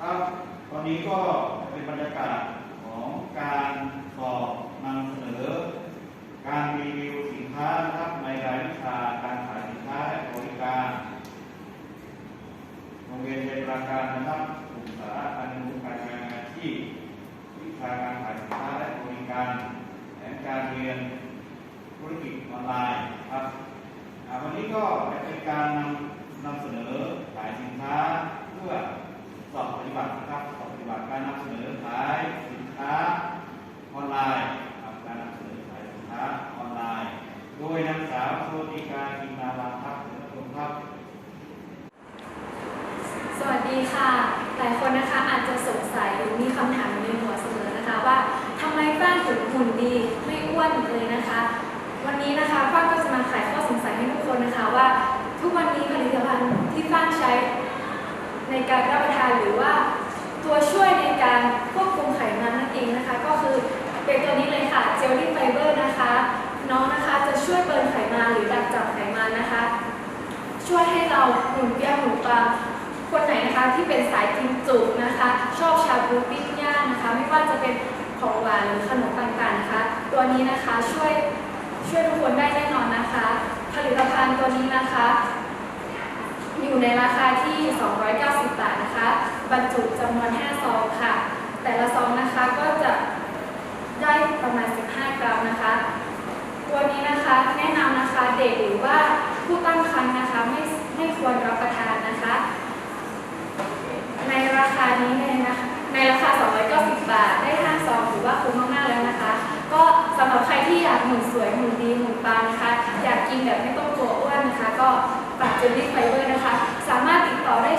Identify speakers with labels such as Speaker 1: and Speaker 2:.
Speaker 1: ครับตอนนี้ก็เป็นบรรยากาศของการสอบนำเสนอ การรีวิวสินค้านะครับในรายวิชาการขายสินค้าและบริการโรงเรียนเทพราการนะครับกลุ่มสาระการรู้การงานอาชีพวิชาการขายสินค้าและบริการแผนการเรียนธุรกิจออนไลน์ครับวันนี้ก็จะเป็นการนำนำเสนอขายสินค้าเพื่อ สอบปฏิบัตินะครับสอบปฏิบัติการนำเสนอขายสินค้าออนไลน์ครับการนำเสนอขายสินค้าออนไลน์ โด ยนางสาวโชติกาอินาลาครับคุณผู้ชมครับ
Speaker 2: สวัสดีค่ะ หลายคนนะคะอาจจะสงสัยหรือมีคำถามในหัวเสมอนะคะว่าทำไมป้าถึงหุ่นดีไม่อ้วนเลยนะคะ วันนี้นะคะป้าก็จะมาไขข้อสงสัยให้ทุกคนนะคะว่า ช่วยให้เราหุ่นเปี้ยหุ่นปลาคนไหนนะคะที่เป็นสายกินจุนะคะ ชอบชาบูปิ้งย่างนะคะ ไม่ว่าจะเป็นของหวานหรือขนมต่างๆนะคะ ตัวนี้นะคะช่วยช่วยทุกคนได้แน่นอนนะคะ ผลิตภัณฑ์ตัวนี้นะคะ อยู่ในราคาที่ 290 บาทนะคะ บรรจุจำนวน 5 ซองค่ะ แต่ละซองนะคะก็จะได้ประมาณ 15 กรัมนะคะ ตัวนี้นะคะแนะนำนะคะเด็กหรือว่าผู้ตั้งครรภ์นะคะไม่ไม่ควรรับประทานนะคะ ในราคา นี้ในนะคะในราคา 290 บาท ได้5ซองถือว่าคุ้มมากๆแล้วนะคะ ก็สำหรับใครที่อยากหุ่นสวยหุ่นดีหุ่นปังนะคะ อยากกินแบบไม่ต้องกลัวอ้วนนะคะ ก็ฝากเจลลี่ไฟเบอร์นะคะ สามารถติดต่อได้